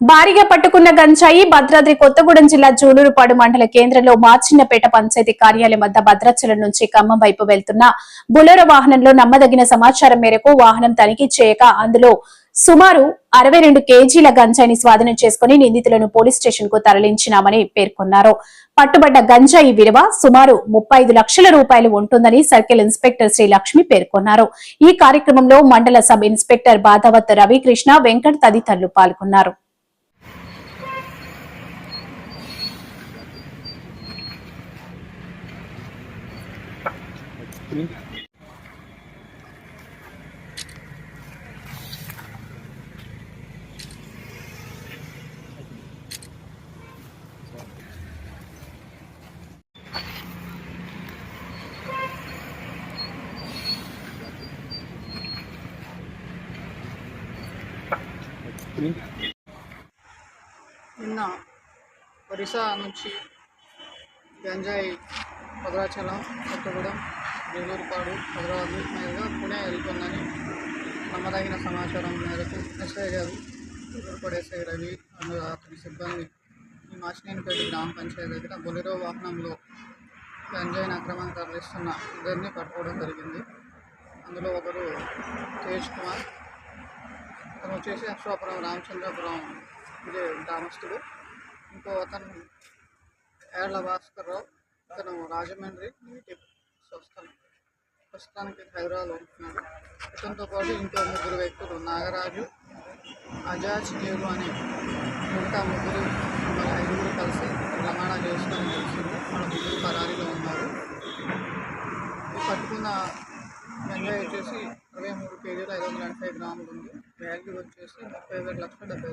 భారీగా పట్టుకున్న గంజాయి భద్రాద్రి కొత్తగూడెం జిల్లా జూలూరుపాడు మండల కేంద్రంలో మార్చిన్నపేట పంచాయతీ కార్యాలయం వద్ద భద్రాచలం నుంచి ఖమ్మం వైపు వెళ్తున్న బులెరో వాహనంలో నమ్మదగిన సమాచారం మేరకు వాహనం తనిఖీ చేయక అందులో సుమారు అరవై రెండు కేజీల గంజాయిని స్వాధీనం చేసుకుని నిందితులను పోలీస్ స్టేషన్కు తరలించినామని పేర్కొన్నారు. పట్టుబడ్డ గంజాయి విలువ సుమారు ముప్పై ఐదు లక్షల రూపాయలు ఉంటుందని సర్కిల్ ఇన్స్పెక్టర్ శ్రీ లక్ష్మి పేర్కొన్నారు. ఈ కార్యక్రమంలో మండల సబ్ ఇన్స్పెక్టర్ బాధావత్ రవికృష్ణ వెంకట్ తదితరులు పాల్గొన్నారు. నిన్న ఒరిస్సా నుంచి గంజాయి భద్రాచలం కొత్తగూడెం బెంగళూరుపాడు హైదరాబాద్ మీదుగా పుణే వెళ్తుందని నమ్మదగిన సమాచారం మేరకు ఎస్ఐ గారు బెంగళూరుపాడు ఎస్ఐ రవి మరియు అతని సిబ్బంది ఈ మాచినేనిపేట గ్రామ పంచాయతీ దగ్గర బొలెరో వాహనంలో గంజాయిని అక్రమంగా తరలిస్తున్న ఇద్దరిని పట్టుకోవడం జరిగింది. అందులో ఒకరు తేజ్ కుమార్ అతను వచ్చేసి అశ్వాపురం రామచంద్రపురం ఇదే గ్రామస్తుడు. ఇంకో అతను ఏళ్ళ భాస్కర్ రావు రాజమండ్రి నేటివ్ స్వస్థలం ప్రస్తుతానికి హైదరాబాద్లో ఉంటున్నాడు. ఇతనితో పాటు ఇంకో ముగ్గురు వ్యక్తులు నాగరాజు అజాజ్ నేరు అనే మిగతా ముగ్గురు మన ఐదుగురు కలిసి రవాణా చేసుకొని తెలిసింది మన ముగ్గురు పరారీలో ఉన్నారు. పట్టుకున్న గంజాయి వచ్చేసి ఇరవై మూడు కేజీలు ఐదు వందల ఎనభై గ్రాములు ఉంది. వాల్యూ వచ్చేసి ముప్పై ఐదు లక్షల డెబ్బై